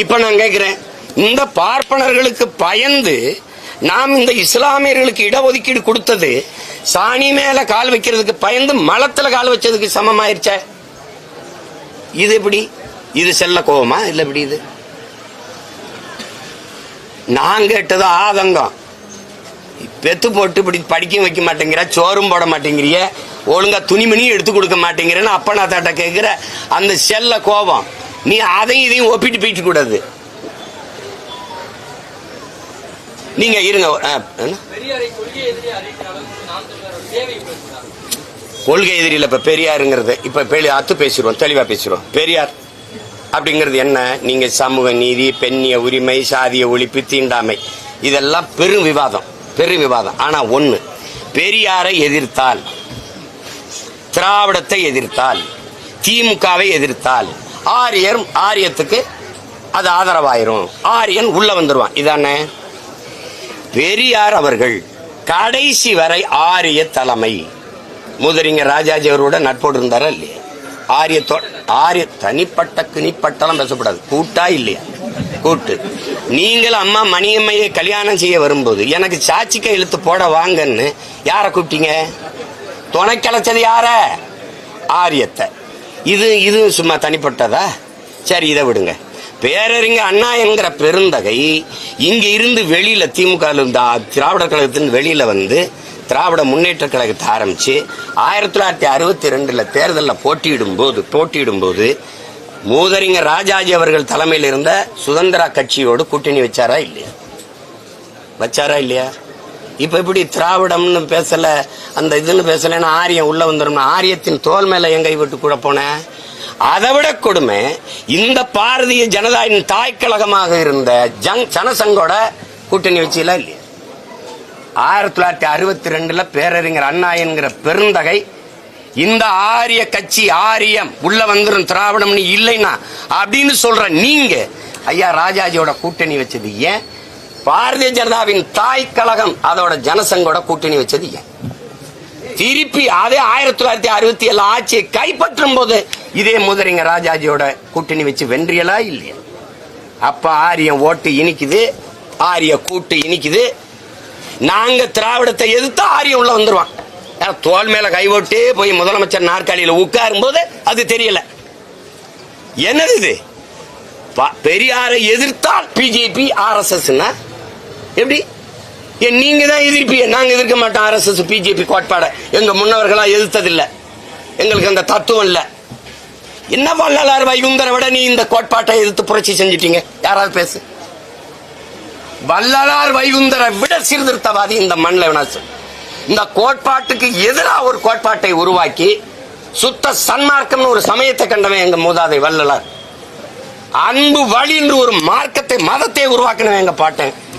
இப்ப நான் கேட்கிறேன் இந்த பார்ப்பனர்களுக்கு பயந்து நாம் இந்த இஸ்லாமியர்களுக்கு இடஒதுக்கீடு கொடுத்தது சாணி மேல கால் வைக்கிறதுக்கு பயந்து மலத்துல கால் வச்சதுக்கு சமமாயிருச்சே? இது எப்படி? இது செல்ல கோபமா? இல்ல எப்படி இது? நான் கேட்டது ஆதங்கம். பெத்து போட்டு இப்படி படிக்க வைக்க மாட்டேங்கிற சோறும் போட மாட்டேங்கிறிய ஒழுங்கா துணிமணியும் எடுத்து கொடுக்க மாட்டேங்கிறேன்னு அப்ப நான் தாட்ட கேட்கிற அந்த செல்ல கோபம். நீ அதையும் இதையும் ஒப்பிட்டு போயிட்டு கூடாது. நீங்க இருங்க கொள்கை எதிரியில் இப்ப பெரியாருங்கிறது இப்ப பெரிய அத்து பேசிடுவோம் தெளிவா பேசிடுவோம் பெரியார் அப்படிங்கிறது என்ன? நீங்க சமூக நீதி பெண்ணிய உரிமை சாதிய ஒழிப்பு தீண்டாமை இதெல்லாம் பெரும் விவாதம் பெரும் விவாதம். ஆனா ஒண்ணு பெரியாரை எதிர்த்தால் திராவிடத்தை எதிர்த்தால் திமுகவை எதிர்த்தால் ஆரியர் ஆரியத்துக்கு அது ஆதரவாயிரும். ஆரியன் உள்ள வந்துடுவான் இதானே? பெரியார் அவர்கள் கடைசி வரை ஆரிய தலைமை. முதலிங்க ராஜாஜி அவரோட நட்போடு இருந்தாரா இல்லையா? ஆரியத்தோ ஆரிய தனிப்பட்ட கிணிப்பட்டெல்லாம் பேசக்கூடாது கூட்டா இல்லையா? கூட்டு. நீங்கள் அம்மா மணியம்மையை கல்யாணம் செய்ய வரும்போது எனக்கு சாட்சிக்க இழுத்து போட வாங்கன்னு யாரை கூப்பிட்டீங்க? துணை கிளச்சது யார? ஆரியத்தை. இது இது சும்மா தனிப்பட்டதா? சரி இதை விடுங்க. பேரறிஞர் அண்ணா என்கிற பெருந்தகை இங்க இருந்து வெளியில திமுக திராவிடர் திராவிட கழகத்தின் வெளியில வந்து திராவிட முன்னேற்ற கழகத்தை ஆரம்பிச்சு ஆயிரத்தி தொள்ளாயிரத்தி அறுபத்தி ரெண்டுல தேர்தலில் போட்டியிடும் போது போட்டியிடும் போது மூதறிஞர் ராஜாஜி அவர்கள் தலைமையில் இருந்த சுதந்திரா கட்சியோடு கூட்டணி வச்சாரா இல்லையா? வச்சாரா இல்லையா? இப்ப இப்படி திராவிடம்னு பேசல அந்த இதுன்னு பேசலன்னா ஆரியம் உள்ள வந்துடும் ஆரியத்தின் தோல் மேல எங்க விட்டு கூட போனேன் அதை விட கொடுமை இந்த பாரதிய ஜனதாவின் தாய்க்கழகமாக இருந்த ஜங் ஜனசங்கோட கூட்டணி வச்சுல இல்லையா? ஆயிரத்தி தொள்ளாயிரத்தி அறுபத்தி ரெண்டுல பேரறிஞர் அண்ணா என்கிற பெருந்தகை இந்த ஆரிய கட்சி ஆரியம் உள்ள வந்துடும் திராவிடம்னு இல்லைன்னா அப்படின்னு சொல்ற நீங்க ஐயா ராஜாஜியோட கூட்டணி வச்சது ஏன்? பாரதிய ஜனதாவின் தாய் கழகம் அதோட ஜனசங்கோட கூட்டணி வச்சது திருப்பி அதே ஆயிரத்தி தொள்ளாயிரத்தி அறுபத்தி ஏழு ஆட்சியை கைப்பற்றும் போது இதே முதலிங்க ராஜாஜியோட கூட்டணி வச்சு வென்றியலா இல்லையா? அப்ப ஆரியம் ஓட்டு இனிக்குது ஆரிய கூட்டு இனிக்குது. நாங்க திராவிடத்தை எதிர்த்து ஆரியம் உள்ள வந்துருவான். தோல் மேல கை போய் முதலமைச்சர் நாற்காலியில உட்காரும் போது அது தெரியல. என்னது இது? பெரியாரை எதிர்த்தால் பிஜேபி ஆர்எஸ்எஸ்னா எப்படி? ஏன் நீங்க தான் எதிர்ப்பீங்க நாங்க எதிர்க்க மாட்டோம். ஆர்எஸ்எஸ் பிஜேபி கோட்பாடை எங்க முன்னவர்களா எதிர்த்ததில்லை. எங்களுக்கு அந்த தத்துவம் இல்லை. என்ன வள்ளலார் வைகுந்தரை விட நீ இந்த கோட்பாட்டை எதிர்த்து புரட்சி செஞ்சிட்டீங்க? யாராவது பேசு. வள்ளலார் வைகுந்தரை விட சீர்திருத்தவாதி இந்த மண்ணில் வினாசு இந்த கோட்பாட்டுக்கு எதிராக ஒரு கோட்பாட்டை உருவாக்கி சுத்த சன்மார்க்கம்னு ஒரு சமயத்தை கண்டவன் எங்க மூதாதை வள்ளலார். அன்பு வழி என்று ஒரு மார்க்கத்தை மதத்தை உருவாக்கினவன் எங்க பாட்டன்.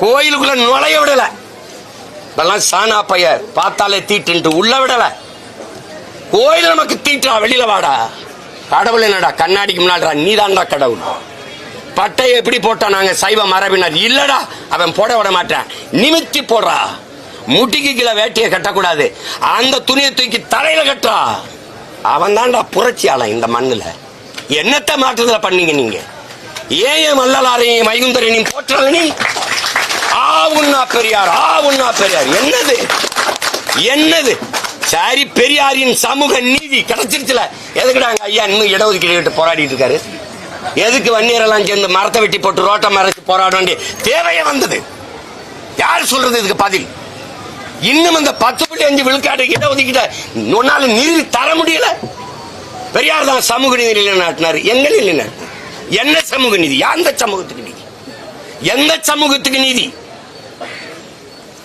கோயிலுக்குள்ள நுழைய விடல. இதெல்லாம் சானா பைய பார்த்தாலே தீட்டுன்ட்டு உள்ள விடல. கோயில் நமக்கு தீட்டா வெளியில வாடா. கடவுள் என்னடா கண்ணாடிக்கு முன்னாடிடா நீதான்டா கடவுள். பட்டையை எப்படி போட்டா நாங்க சைவ மரபினர்? இல்லடா அவன் போட விட மாட்டான். நிமித்தி போடுறா. முட்டிக்கு கீழே வேட்டியை கட்டக்கூடாது. அந்த துணியை தூக்கி தலையில கட்டா அவன் தான்டா புரட்சியாளன் இந்த மண்ணில். என்னத்த மாற்றத்துல பண்ணீங்க நீங்க? ஏன் மல்லலாரையும் மைகுந்தரையும் போற்றல நீ? உண்ணா பெரியார் ஆ உண்ணா பெரியார். என்னது? என்னது? சரி பெரியாரின் சமூக நீதி கிடைச்சிருச்சுல. எதுக்குடா எங்க ஐயா இன்னும் இடஒதுக்கீடு கேட்டு போராடிட்டு இருக்காரு? எதுக்கு வன்னியரெல்லாம் சேர்ந்து மரத்தை வெட்டி போட்டு ரோட்டை மறைச்சு போராட வேண்டிய தேவையே வந்தது. யார் சொல்றது இதுக்கு பதில்? இன்னும் இந்த பத்து புள்ளி அஞ்சு விழுக்காடு இடஒதுக்கீட்ட உன்னால நீதி தர முடியல? பெரியார் தான் சமூக நீதி நிலைநாட்டினார். எங்க நிலைநாட்டினார்? என்ன சமூக நீதி? எந்த சமூகத்துக்கு நீதி? எந்த சமூகத்துக்கு நீதி?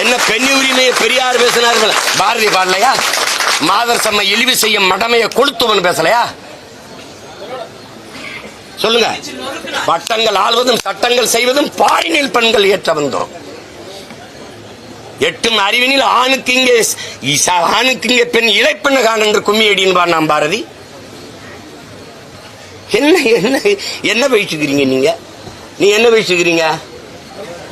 என்ன பெண்ணி உரிமையை பெரியார் பேசினார்கள்? பாரதி பாடலையா? மாதர் சம்மை இழிவு செய்யும் மடமையை கொளுத்துவன் பேசலையா? சொல்லுங்க. வட்டங்கள் ஆள்வதும் சட்டங்கள் செய்வதும் பாரினில் பெண்கள் ஏற்ற வந்தோம். எட்டும் அறிவினில் ஆணுக்கு இங்கே ஆணுக்கு இங்கே பெண் இழைப்பெண்ண கான் என்று கும்மி அடின்பார் நாம் பாரதி. என்ன என்ன என்ன பேசிக்கிறீங்க நீங்க? நீ என்ன பேசிக்கிறீங்க?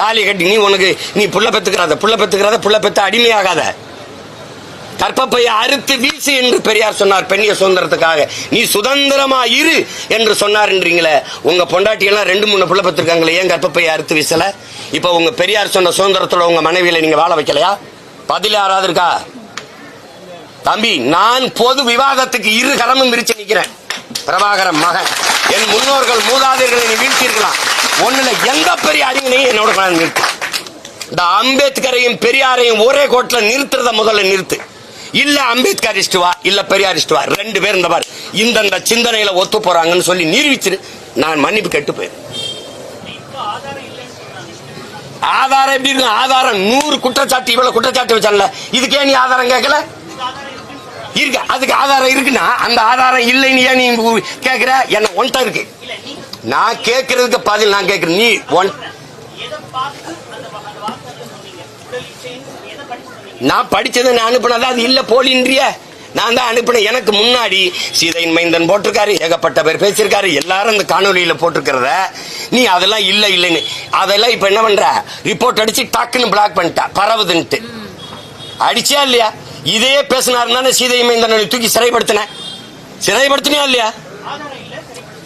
தாலி கட்டி நீ உனக்கு நீ புள்ள பெத்துக்கிறாத புள்ள பெத்துக்கிறாத புள்ள பெத்து அடிமையாகாத. கற்பப்பைய அறுத்து வீசு என்று பெரியார் சொன்னார் பெண்ணிய சுதந்திரத்துக்காக. நீ சுதந்திரமா இரு என்று சொன்னார்ன்றீங்களே உங்க பொண்டாட்டியெல்லாம் ரெண்டு மூணு புள்ள பெற்றிருக்காங்களே ஏன் கற்பப்பைய அறுத்து வீசல? இப்போ உங்க பெரியார் சொன்ன சுதந்திரத்தோட உங்க மனைவியில நீங்க வாழ வைக்கலையா? பதில் யாராவது இருக்கா? தம்பி நான் பொது விவாதத்துக்கு இரு கரமும் விரிச்சு நிற்கிறேன் பிரபாகரன் மகன். என் முன்னோர்கள் மூதாதையர்களை நீ வீழ்த்தியிருக்கலாம். ஒண்ணுல எந்த பெரிய அறிவினையும் என்னோட நிறுத்து. இந்த அம்பேத்கரையும் பெரியாரையும் ஒரே கோட்டில நிறுத்துறத முதல்ல நிறுத்து. இல்ல அம்பேத்கரிஸ்ட் வா இல்ல பெரியாரிஸ்ட் வா ரெண்டு பேர் இந்த பாரு இந்தந்த சிந்தனையில ஒத்து போறாங்கன்னு சொல்லி நிரூபிச்சிரு. நான் மன்னிப்பு கெட்டு போயிரு. ஆதாரம் எப்படி இருக்கும்? ஆதாரம் நூறு குற்றச்சாட்டு இவ்வளவு குற்றச்சாட்டு வச்சால இதுக்கே நீ ஆதாரம் கேட்கல? இருக்கு. அதுக்கு ஆதாரம் இருக்குன்னா அந்த ஆதாரம் இல்லைன்னு ஏன் நீ கேட்கிற? என்ன ஒன்ட்ட இருக்கு. நான் கேட்கறதுக்கு பதில் நான் கேட்கறேன். நீ ஒன் நான் படிச்சதை நான் அனுப்பினதா? அது இல்ல போலின்றிய. நான் தான் அனுப்பினேன். எனக்கு முன்னாடி சீதையின் மைந்தன் போட்டிருக்காரு ஏகப்பட்ட பேர் பேசியிருக்காரு எல்லாரும் இந்த காணொலியில போட்டிருக்கிறத. நீ அதெல்லாம் இல்ல இல்லைன்னு. அதெல்லாம் இப்போ என்ன பண்ற? ரிப்போர்ட் அடிச்சு டக்குன்னு பிளாக் பண்ணிட்டா. பரவுதுன்ட்டு. அடிச்சியா இல்லையா? இதே பேசினாருன்னா சீதை மைந்தனை தூக்கி சிறைப்படுத்தின. சிறைப்படுத்தினியா இல்லையா?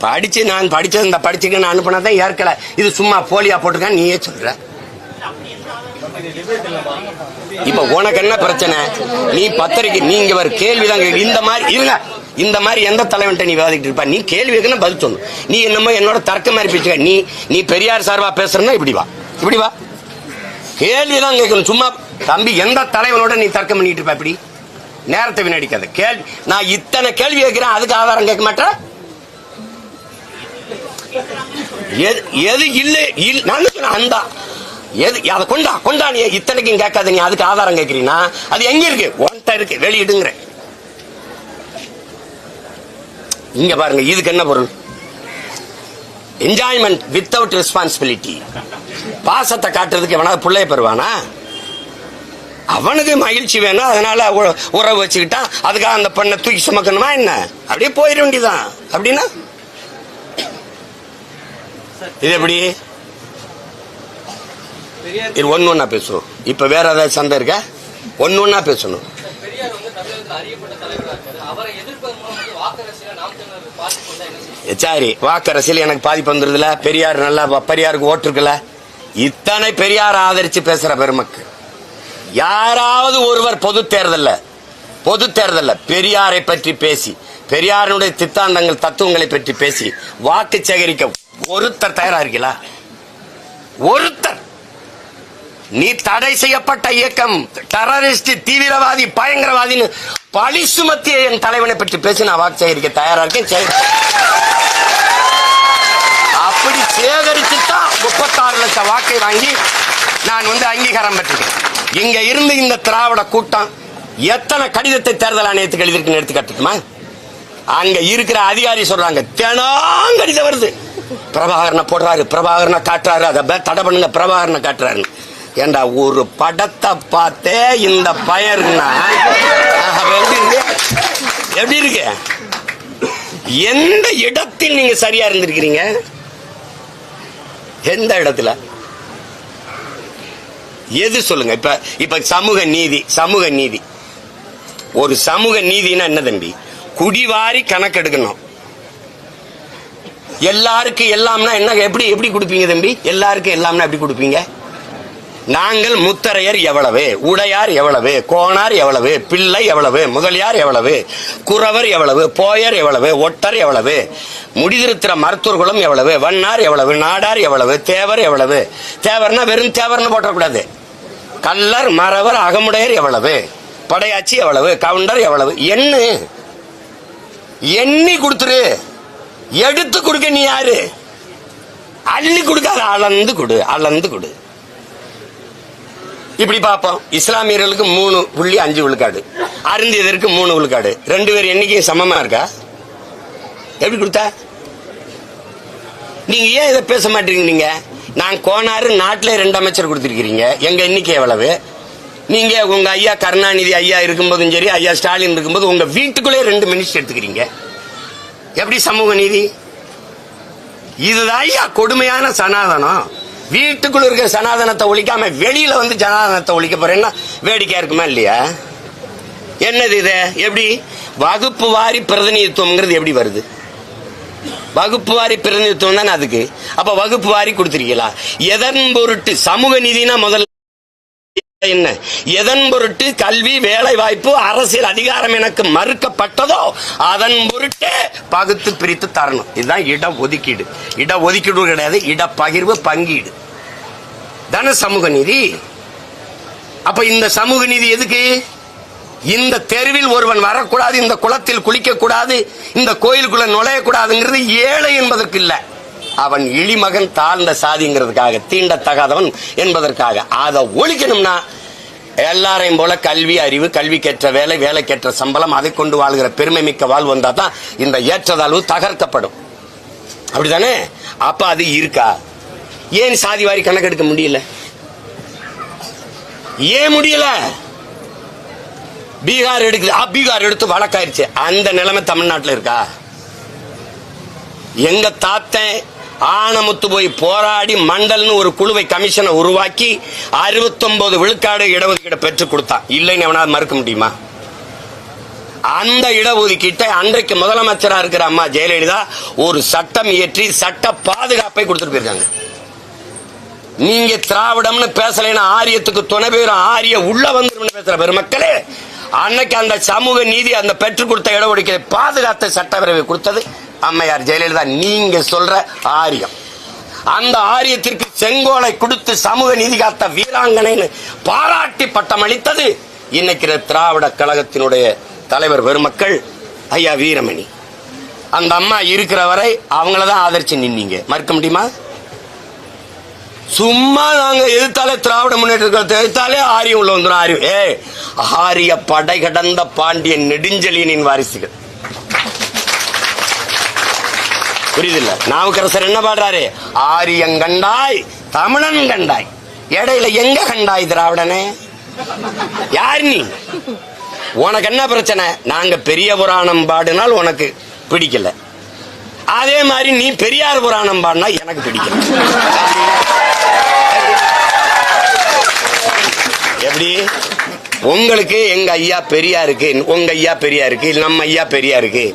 படிச்சு நான் படிச்சது இந்த படிச்சுக்கு நான் அனுப்பினதான் ஏற்கல இது சும்மா போலியா போட்டிருக்கேன் நீயே சொல்ற. இப்ப உனக்கு என்ன பிரச்சனை? நீ பத்திரிக்கை நீங்க ஒரு கேள்விதான் இந்த மாதிரி இருங்க. இந்த மாதிரி எந்த தலைவன்ட்ட நீ விவாதிக்கிட்டு இருப்ப? நீ கேள்வி கேட்கணும் பதில் சொல்லணும். நீ என்னமோ என்னோட தர்க்க மாதிரி பேசுக்க. நீ நீ பெரியார் சார்பா பேசுறனா இப்படி வா. இப்படி வா. கேள்விதான் கேட்கணும். சும்மா தம்பி எந்த தலைவனோட நீ தர்க்கம் பண்ணிட்டு இருப்ப இப்படி? நேரத்தை வீணடிக்காத. கேள்வி நான் இத்தனை கேள்வி கேட்கிறேன் அதுக்கு ஆதாரம் கேட்க மாட்டேன். எது இல்லை நான் சொன்னேன்? அந்த. எது அதை கொண்டா கொண்டா நீ இத்தனைக்கும் கேட்காத நீ அதுக்கு ஆதாரம் கேட்கிறீங்கன்னா அது எங்க இருக்கு? ஒன்ட்ட இருக்கு வெளியிடுங்கிற இங்க பாருங்க இதுக்கு என்ன பொருள்? என்ஜாய்மெண்ட் வித்தவுட் ரெஸ்பான்சிபிலிட்டி பாசத்தை காட்டுறதுக்கு எவனாவது பிள்ளைய பெறுவானா? அவனுக்கு மகிழ்ச்சி வேணும் அதனால உறவு வச்சுக்கிட்டான் அதுக்காக அந்த பெண்ணை தூக்கி சுமக்கணுமா என்ன? அப்படியே போயிட வேண்டியதான் அப்படின்னா இது எப்படி? இது ஒன்னு ஒன்றா பேசுவோம் இப்போ வேற ஏதாவது சந்தை இருக்கா? ஒன்னு ஒன்றா பேசணும். சரி வாக்கரசியல் எனக்கு பாதிப்பு வந்துருதுல. பெரியார் நல்லா பெரியாருக்கு ஓட்டு இருக்குல்ல. இத்தனை பெரியார் ஆதரிச்சு பேசுற பெருமக்கு யாராவது ஒருவர் பொது தேர்தல்ல பொது தேர்தல்ல பெரியாரை பற்றி பேசி பெரியாருடைய சித்தாந்தங்கள் தத்துவங்களை பற்றி பேசி வாக்கு சேகரிக்க ஒருத்தர் தயாரா இருக்கீங்களா ஒருத்தர். நீ தடை செய்யப்பட்ட இயக்கம் டெரரிஸ்ட் தீவிரவாதி பயங்கரவாதின்னு பழி சுமத்திய என் தலைவனை பற்றி பேசி நான் வாக்கு சேகரிக்க தயாரா இருக்கேன்? அப்படி சேகரிச்சு தான் முப்பத்தாறு லட்சம் வாக்கை வாங்கி நான் வந்து அங்கீகாரம் பெற்றிருக்கேன். இங்க இருந்து இந்த திராவிட கூட்டம் எத்தனை கடிதத்தை தேர்தல் ஆணையத்துக்கு எழுதிருக்குன்னு எடுத்து கட்டுமா அங்க இருக்கிற அதிகாரி சொல்றாங்க தினம் கடிதம் வருது. பிரபாகரனை போடுறாரு பிரபாகரனை காட்டுறாரு அதை தடை பண்ணுங்க பிரபாகரனை காட்டுறாரு. ஏண்டா ஒரு படத்தை பார்த்தே இந்த பயருன்னா எப்படி இருக்கு? எப்படி இருக்கு? எந்த இடத்தில் நீங்க சரியா இருந்திருக்கிறீங்க? எந்த இடத்துல? எது சொல்லுங்க இப்ப இப்ப சமூக நீதி சமூக நீதி. ஒரு சமூக நீதினா என்ன தம்பி? குடிவாரி கணக்கெடுக்கணும். எல்லாருக்கும் எல்லாம்னா என்ன எப்படி எப்படி கொடுப்பீங்க தம்பி? எல்லாருக்கும் எல்லாம்னா எப்படி கொடுப்பீங்க? நாங்கள் முத்தரையர் எவ்வளவு உடையார் எவ்வளவு கோணார் எவ்வளவு பிள்ளை எவ்வளவு முதலியார் எவ்வளவு குறவர் எவ்வளவு போயர் எவ்வளவு ஒட்டர் எவ்வளவு முடிதிருத்திர மருத்துவர்களும் எவ்வளவு வண்ணார் எவ்வளவு நாடார் எவ்வளவு தேவர் எவ்வளவு. தேவர்னா வெறும் தேவர்னு போட்டக்கூடாது. கல்லர் மறவர் அகமுடையர் எவ்வளவு படையாச்சி எவ்வளவு கவுண்டர் எவ்வளவு என்ன எண்ணி கொடுத்துரு. எடுத்து கொடுக்க நீ யாரு? அள்ளி கொடுக்காத அளந்து கொடு அளந்து கொடு. இப்படி பார்ப்போம். இஸ்லாமியர்களுக்கு மூணு புள்ளி அஞ்சு விழுக்காடு. அருந்தியதற்கு மூணு விழுக்காடு. ரெண்டு பேர் எண்ணிக்கையும் சமமா இருக்கா? எப்படி கொடுத்தா? நீங்க ஏன் இதை பேச மாட்டீங்க நீங்க நான் கோனாறு நாட்டிலே ரெண்டு அமைச்சர் கொடுத்துருக்கிறீங்க. எங்க எண்ணிக்கை எவ்வளவு? நீங்க உங்க ஐயா கருணாநிதி ஐயா இருக்கும்போதும் சரி ஐயா ஸ்டாலின் இருக்கும்போது உங்க வீட்டுக்குள்ளே ரெண்டு மினிஸ்டர் எடுத்துக்கிறீங்க. எப்படி சமூக நீதி? இதுதான் கொடுமையான சனாதனம். வீட்டுக்குள்ள இருக்கிற சனாதனத்தை ஒழிக்காம வெளியில வந்து சனாதனத்தை ஒழிக்க போறேன்னா வேடிக்கையா இருக்குமா இல்லையா? என்னது இது? எப்படி? வகுப்பு வாரி பிரதிநிதித்துவம்ங்கிறது எப்படி வருது? வகுப்பு வாரி பிரதிநிதித்துவம் தானே அதுக்கு? அப்ப வகுப்பு வாரி கொடுத்துருக்கீங்களா? எதன் பொருட்டு? சமூக நீதினா முதல்ல என்ன? எதன் பொருட்டு கல்வி வேலை வாய்ப்பு அரசியல் அதிகாரம் எனக்கு மறுக்கப்பட்டதோ அதன் பொருட்டே பகுத்து பிரித்து தரணும். இதுதான் இட ஒதுக்கீடு இட ஒதுக்கீடு கிடையாது இட பகிர்வு பங்கீடு. தானே சமூக நீதி? அப்ப இந்த சமூக நீதி எதுக்கு? இந்த தெருவில் ஒருவன் வரக்கூடாது இந்த குளத்தில் குளிக்க கூடாது இந்த கோயிலுக்குள்ள நுழையக்கூடாதுங்கிறது ஏழை என்பதற்கு இல்லை. அவன் இழிமகன் தாழ்ந்த சாதிங்கிறதுக்காக தீண்டத்தகாதவன் என்பதற்காக. அதை ஒழிக்கணும்னா எல்லாரையும் போல கல்வி அறிவு கல்வி கேற்ற வேலை வேலைக்கேற்ற சம்பளம் அதை கொண்டு வாழ்கிற பெருமை மிக்க வாழ்வு வந்தா தான் இந்த ஏற்றதாழ்வு தகர்க்கப்படும். அப்படிதானே அப்ப அது இருக்கா? ஏன் சாதி வாரி கணக்கெடுக்க முடியல? ஏன் முடியல? பீகார் எடுக்குது. பீகார் எடுத்து வழக்காயிருச்சு. அந்த நிலைமை தமிழ்நாட்டில் இருக்கா? எங்க தாத்தன் ஆனமுத்து போய் போராடி மண்டல்னு ஒரு குழுவை கமிஷனை உருவாக்கி 69 விழுக்காடு இடஒதுக்கீடு பெற்றுக் கொடுத்தான். இல்லைன்னு எவனாவது மறுக்க முடியுமா? அந்த இடஒதுக்கீட்டை அன்றைக்கு முதலமைச்சரா இருக்கிற அம்மா ஜெயலலிதா ஒரு சட்டம் இயற்றி சட்ட பாதுகாப்பை கொடுத்துட்டு போயிருக்காங்க. நீங்க திராவிடம்னு பேசலைன்னா ஆரியத்துக்கு துணை பேரும் ஆரிய உள்ள வந்துரும் பேசுற பெருமக்களே அன்னைக்கு அந்த சமூக நீதி அந்த பெற்றுக் கொடுத்த இடஒதுக்கீடு பாதுகாத்த சட்டப்பேரவை கொடுத்தது. அம்மையார் ஜெயலலிதா நீங்க சொல்ற ஆரியம். அந்த ஆரியத்திற்கு செங்கோலை கொடுத்து சமூக நீதி காத்த வீராங்கனைன்னு பாராட்டி பட்டம் அளித்தது இன்னைக்கு திராவிட கழகத்தினுடைய தலைவர் பெருமக்கள் ஐயா வீரமணி. அந்த அம்மா இருக்கிற வரை அவங்கள தான் ஆதரிச்சு நின்னீங்க. மறுக்க முடியுமா? சும்மா நாங்க எதிர்த்தாலே திராவிட முன்னேற்ற எதிர்த்தாலே ஆரியம் உள்ள வந்துடும் ஆரியம். ஏ ஆரிய படை கடந்த பாண்டியன் நெடுஞ்செழியனின் வாரிசுகள். புரியுதில்ல. நாவுக்கரசர் என்ன பாடுறாரு? ஆரியம் கண்டாய் தமிழன் கண்டாய். இடையில எங்க கண்டாய் திராவிடனே? யார் நீ? உனக்கு என்ன பிரச்சனை? நாங்க பெரிய புராணம் பாடினால் உனக்கு பிடிக்கல. அதே மாதிரி நீ பெரியார் புராணம் பாடினா எனக்கு பிடிக்கல. எப்படி? உங்களுக்கு எங்க ஐயா பெரியாருக்கு உங்க ஐயா பெரியாருக்கு நம்ம ஐயா பெரியாருக்கு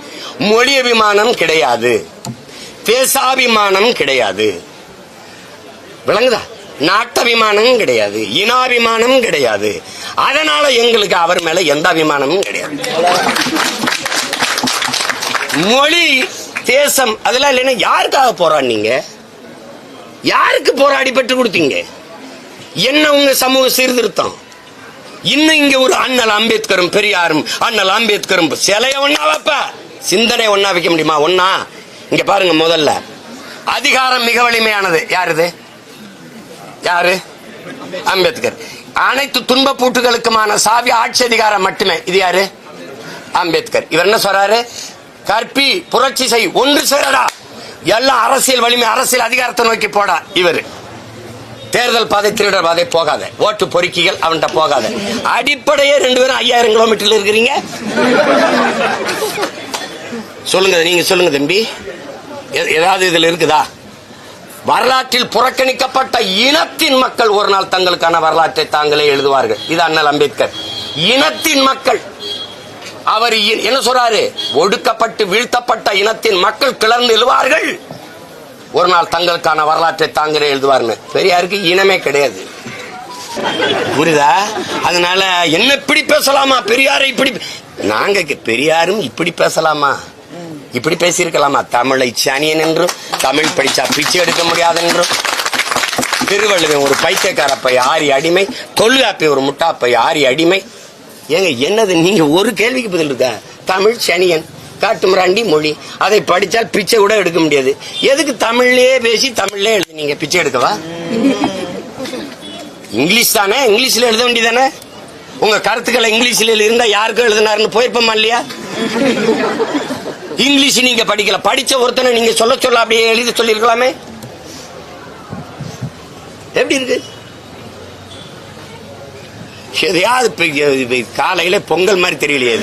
மொழி அபிமானம் கிடையாது. தேசாபிமானம் கிடையாது. விளங்குதா? நாட்டபிமானம் கிடையாது. இனாபிமானம் கிடையாது. அதனால எங்களுக்கு அவர் மேல எந்த அபிமானமும் கிடையாது. மொழி தேசம் அதெல்லாம் இல்லைன்னா யாருக்காக போராடினீங்க யாருக்கு போராடி பெற்று கொடுத்தீங்க? என்ன உங்க சமூக சீர்திருத்தம்? இன்னும் இங்க ஒரு அண்ணல் அம்பேத்கரும் பெரியாரும் அண்ணல் அம்பேத்கரும் சிலைய ஒன்னா வைப்ப. சிந்தனை ஒன்னா வைக்க முடியுமா? ஒன்னா இங்க பாருங்க முதல்ல. அதிகாரம் மிக வலிமையானது. யாருது? யாரு? அம்பேத்கர். அனைத்து துன்ப பூட்டுகளுக்குமான சாவி ஆட்சி அதிகாரம் மட்டுமே. இது யாரு? அம்பேத்கர். இவர் என்ன சொல்றாரு? கற்பி புரட்சி செய் ஒன்று சேரடா. எல்லாம் அரசியல் வலிமை அரசியல் அதிகாரத்தை நோக்கி போடா இவர். தேர்தல் பாதை திருடர் பாதை போகாத. ஓட்டு பொறுக்கிகள் அவன்கிட்ட போகாத. அடிப்படையே ரெண்டு பேரும் ஐயாயிரம் கிலோமீட்டர்ல இருக்கிறீங்க. சொல்லுங்க நீங்க சொல்லுங்க தம்பி. ஏதாவது இதில் இருக்குதா? வரலாற்றில் புறக்கணிக்கப்பட்ட இனத்தின் மக்கள் ஒரு நாள் தங்களுக்கான வரலாற்றை தாங்களே எழுதுவார்கள். இது அண்ணல் அம்பேத்கர். இனத்தின் மக்கள். அவர் என்ன சொல்றாரு? ஒடுக்கப்பட்டு வீழ்த்தப்பட்ட இனத்தின் மக்கள் கிளர்ந்து எழுவார்கள். ஒரு நாள் தங்களுக்கான வரலாற்றை தாங்களே எழுதுவார்னு பெரியாருக்கு இனமே கிடையாது. புரியுதா? அதனால என்ன இப்படி பேசலாமா? பெரியாரை இப்படி நாங்க பெரியாரும் இப்படி பேசலாமா? இப்படி பேசியிருக்கலாமா? தமிழை சனியன் என்றும் தமிழ் படிச்சா பிச்சை எடுக்க முடியாது என்றும் திருவள்ளுவன் ஒரு பைத்தியக்காரப்பை ஆரி அடிமை. தொல்காப்பி ஒரு முட்டாப்பை ஆரி அடிமை. ஏங்க என்னது நீங்க ஒரு கேள்விக்கு பதில் இருக்க? தமிழ் சனியன் காட்டுமிராண்டி மொழி. அதை படிச்சால் பிச்சை கூட எடுக்க முடியாது. எதுக்கு தமிழ்லயே பேசி தமிழ்லயே எழுது நீங்க பிச்சை எடுக்கவா? இங்கிலீஷ் தானே? இங்கிலீஷ்ல எழுத வேண்டியதானே? உங்க கருத்துக்களை இங்கிலீஷ்ல இருந்தா யாருக்கும் எழுதினாருன்னு போயிருப்போமா இல்லையா? இங்கிலீஷ் நீங்க படிக்கல. படிச்ச ஒருத்தனை நீங்க சொல்ல சொல்ல அப்படியே எழுதி சொல்லிருக்கலாமே எப்படி இருக்கு? எதையாவது காலையில பொங்கல் மாதிரி தெரியலையே